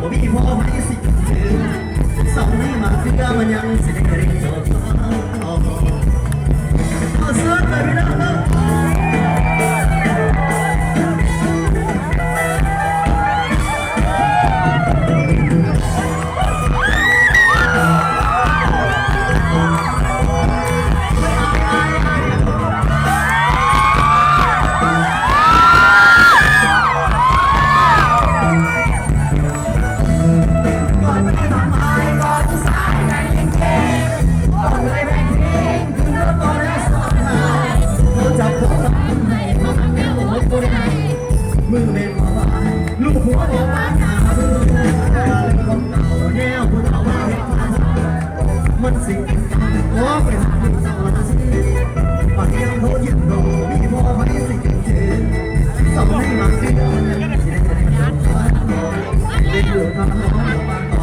ผมมีกี่พวอไม่สิสองนี่มาเสื้อมันยังสิได้ Gracias.